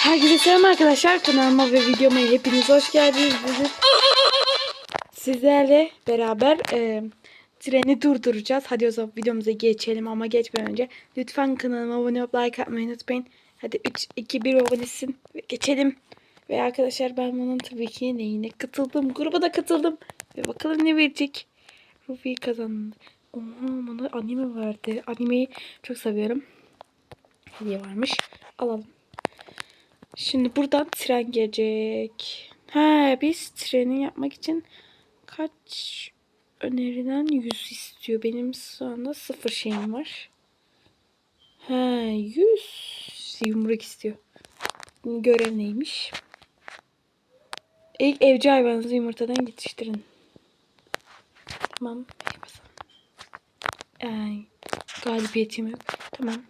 Herkese selam arkadaşlar. Kanalıma ve videoma hepiniz hoş geldiniz. Bugün sizlerle beraber e, treni durduracağız. Hadi o zaman videomuza geçelim ama geçmeden önce lütfen kanalıma abone olup like atmayı unutmayın. Hadi 3, 2, 1 abonesin ve geçelim. Ve arkadaşlar ben bunun tabii ki neyine katıldım. Gruba da katıldım. Ve bakalım ne verecek. Rufi kazandı. Oha bana anime verdi. Animeyi çok seviyorum. Hediye varmış. Alalım. Şimdi buradan tren gelecek. He biz treni yapmak için kaç öneriden 100 istiyor. Benim şu anda sıfır şeyim var. He 100 yumruk istiyor. Görev neymiş? İlk evcil hayvanınızı yumurtadan yetiştirin. Tamam. peki basalım. Ay, galibiyetim yok. Tamam.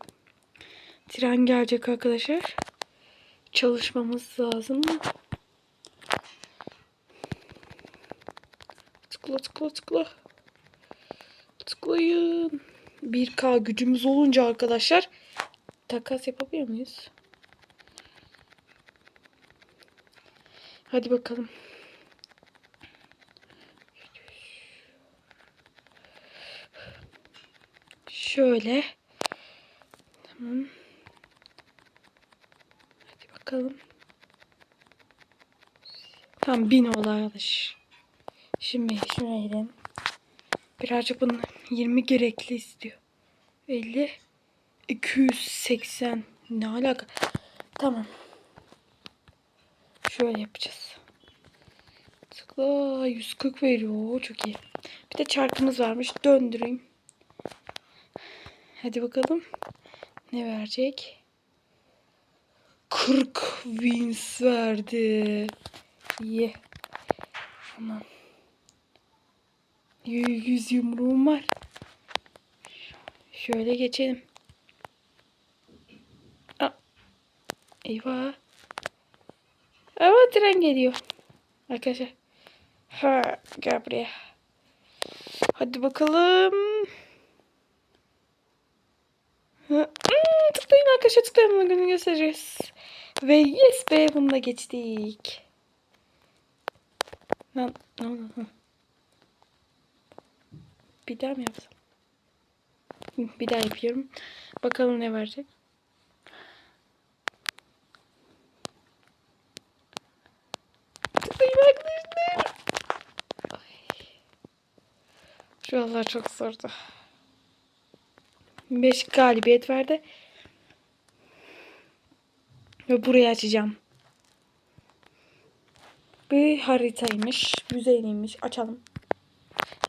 Tren gelecek arkadaşlar çalışmamız lazım. Tıkla tıkla tıkla. Tıklayın. 1K gücümüz olunca arkadaşlar takas yapabiliyor muyuz? Hadi bakalım. Şöyle. Tamam. Bakalım. Tam bin oldu. Şimdi şuna gidelim. Birazcık bunu 20 gerekli istiyor. 50 280 ne alaka? Tamam. Şöyle yapacağız. Tıkla 140 veriyor. Çok iyi. Bir de çarkımız varmış. Döndüreyim. Hadi bakalım. Ne verecek? 40 wins verdi. İyi. Tamam. 100 yumruğum var. Şöyle geçelim. Aa, eyvah. Ama tren geliyor. Arkadaşlar. Ha, gel buraya. Hadi bakalım. Ha, hmm, tıklayın Bunu günü göstereceğiz. Ve yes be bunu geçtik. Lan, lan, lan. Bir daha mı yapsam? Bir daha yapıyorum. Bakalım ne verecek. Şu anlar çok zordu. 5 galibiyet verdi. Ve burayı açacağım. Bir haritaymış. Yüzeyliymiş. Açalım.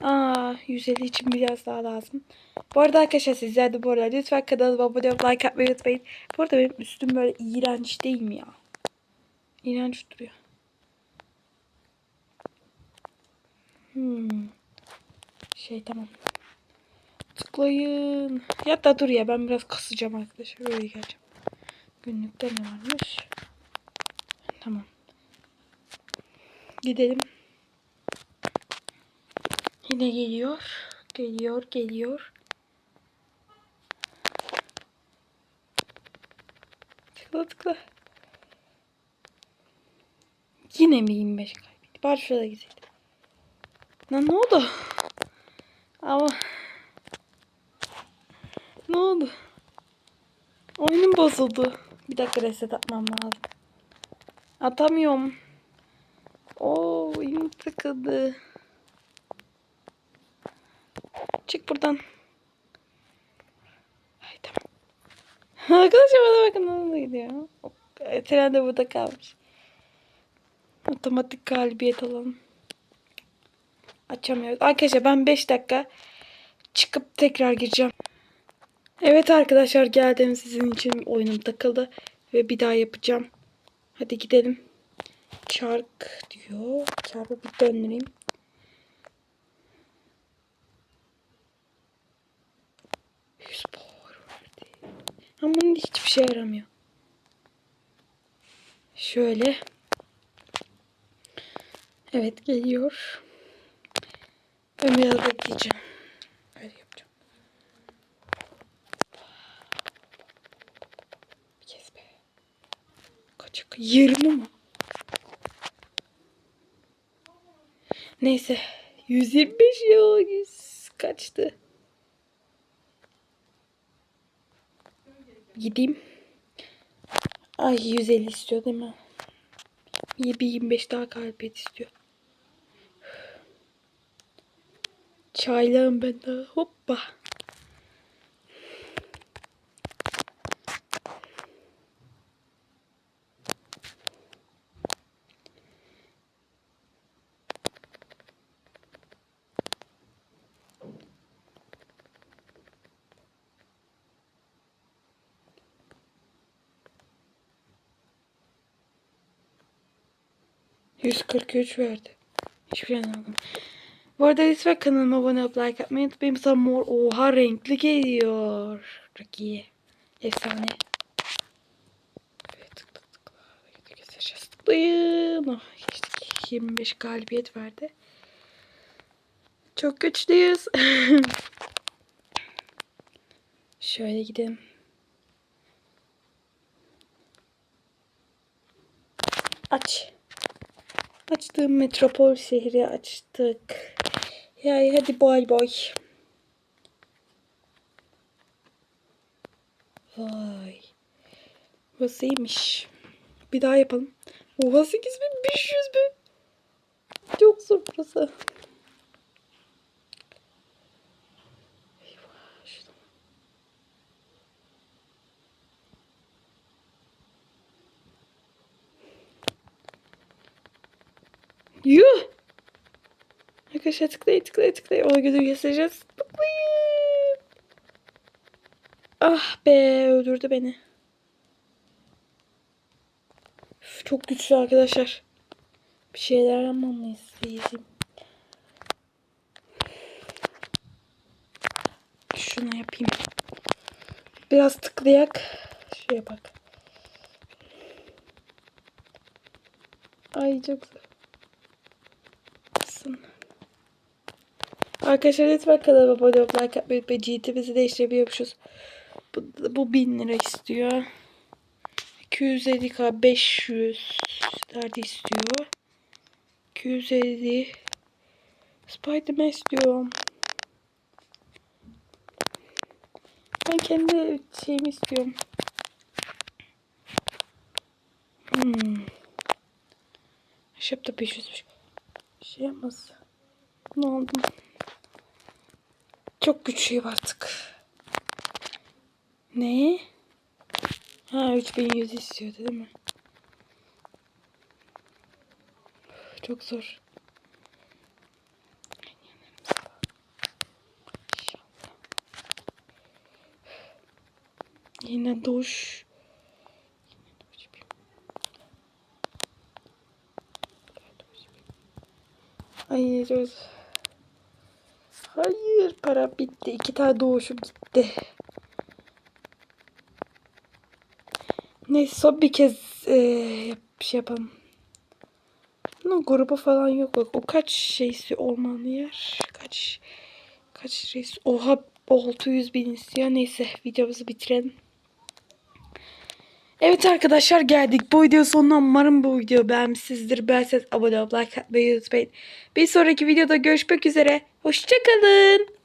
Aa, 150 için biraz daha lazım. Bu arada arkadaşlar sizler de bu arada lütfen kanalıma abone olup like atmayı unutmayın. Bu arada benim üstüm böyle iğrenç değil mi ya? İğrenç duruyor. Hmm. Şey tamam. Tıklayın. Ya da dur ya ben biraz kasacağım arkadaşlar. Öyle geleceğim. Günlükte ne varmış? Tamam. Gidelim. Yine geliyor. Geliyor, geliyor. Tıkla tıkla. Yine mi 25 kaybetti? Bari şurada gitseydim. Lan ne oldu? Ama ne oldu? Oyunum bozuldu. Bir dakika reset atmam lazım. Atamıyorum. Oo oyun tıkadı. Çık buradan. Ay tamam. Arkadaşlar bana bakın nasıl gidiyor. Tren de burada kalmış. Otomatik galibiyet alalım. Açamıyoruz. Arkadaşlar ben 5 dakika çıkıp tekrar gireceğim. Evet arkadaşlar geldim sizin için oyunum takıldı ve bir daha yapacağım. Hadi gidelim. Çark diyor. Çarkı bir döndüreyim. Power verdi. Ama bunun hiçbir şey yaramıyor. Şöyle. Evet geliyor. Ben biraz bekleyeceğim. Öyle yapacağım. Bir kez be. Kaç? 20 mi? Neyse. 125 ya. 100 kaçtı? Gideyim. Ay 150 istiyor değil mi? Bir 25 daha galibiyet istiyor. Çaylağım ben daha. Hoppa. ...143 verdi. Hiçbir şey anlamadım. Bu arada lütfen kanalıma abone olup like atmayı unutmayın. Mesela mor oha renkli geliyor. Çok iyi. Efsane. Evet, tık tık tık. Hadi keseceğiz. Tıklayın. Oh, geçtik. 25 galibiyet verdi. Çok güçlüyüz. Şöyle gidelim. Aç. Açtığım metropol şehri açtık. Yani hadi bay bay. Vay. Burası. Bir daha yapalım. Oha 8500 mü? Çok zor burası. Yuh! Arkadaşlar tıklayın tıklayın tıklayın. Ona göre göstereceğiz. Tıklayın. Ah be öldürdü beni. Üf, çok güçlü arkadaşlar. Bir şeyler yapmamız lazım. Şunu yapayım. Biraz tıklayak. Şuraya bak. Ay çok zor. Basın. Arkadaşlar lütfen kanalıma abone olup like atmayı unutmayın. GT'mizi değiştirebiliyormuşuz. Bu, bu 1000 lira istiyor. 250k 500 nerede istiyor? 250 Spiderman istiyorum. Ben kendi şeyimi istiyorum. Hmm. Şap da 500'müş. Şey yapmaz. Ne oldu? Çok güçlüyüm artık. Ne? Ha 3100 istiyordu değil mi? Çok zor. Yine duş. Hayır. Hayır para bitti. İki tane doğuşum gitti. Neyse son bir kez e, yap- şey yapalım. Bunun grubu falan yok. O kaç şeysi olmalı yer? Kaç kaç reis? Oha 600 bin istiyor. Neyse videomuzu bitirelim. Evet arkadaşlar geldik. Bu video sonuna umarım bu video beğenmişsinizdir. Beğenseniz abone olup like atmayı unutmayın. Bir sonraki videoda görüşmek üzere. Hoşçakalın.